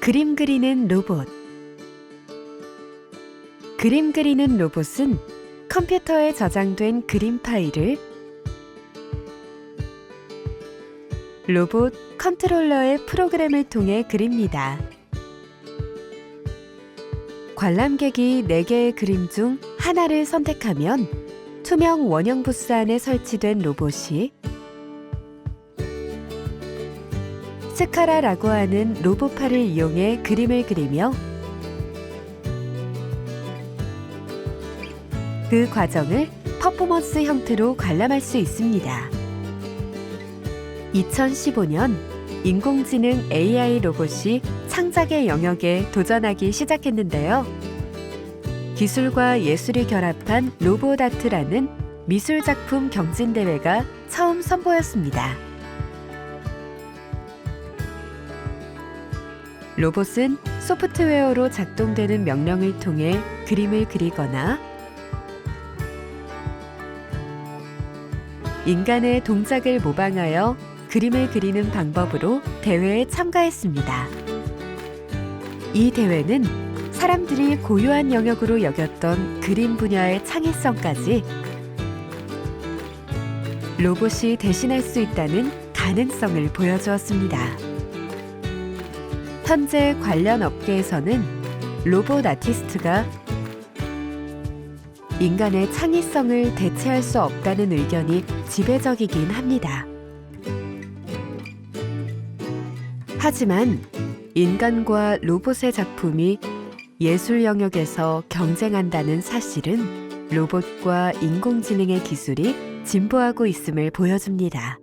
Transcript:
그림 그리는 로봇. 그림 그리는 로봇은 컴퓨터에 저장된 그림 파일을 로봇 컨트롤러의 프로그램을 통해 그립니다. 관람객이 4개의 그림 중 하나를 선택하면 투명 원형 부스 안에 설치된 로봇이 스카라라고 하는 로봇팔을 이용해 그림을 그리며 그 과정을 퍼포먼스 형태로 관람할 수 있습니다. 2015년 인공지능 AI 로봇이 창작의 영역에 도전하기 시작했는데요. 기술과 예술이 결합한 로봇 아트라는 미술 작품 경진 대회가 처음 선보였습니다. 로봇은 소프트웨어로 작동되는 명령을 통해 그림을 그리거나 인간의 동작을 모방하여 그림을 그리는 방법으로 대회에 참가했습니다. 이 대회는 사람들이 고유한 영역으로 여겼던 그림 분야의 창의성까지 로봇이 대신할 수 있다는 가능성을 보여주었습니다. 현재 관련 업계에서는 로봇 아티스트가 인간의 창의성을 대체할 수 없다는 의견이 지배적이긴 합니다. 하지만 인간과 로봇의 작품이 예술 영역에서 경쟁한다는 사실은 로봇과 인공지능의 기술이 진보하고 있음을 보여줍니다.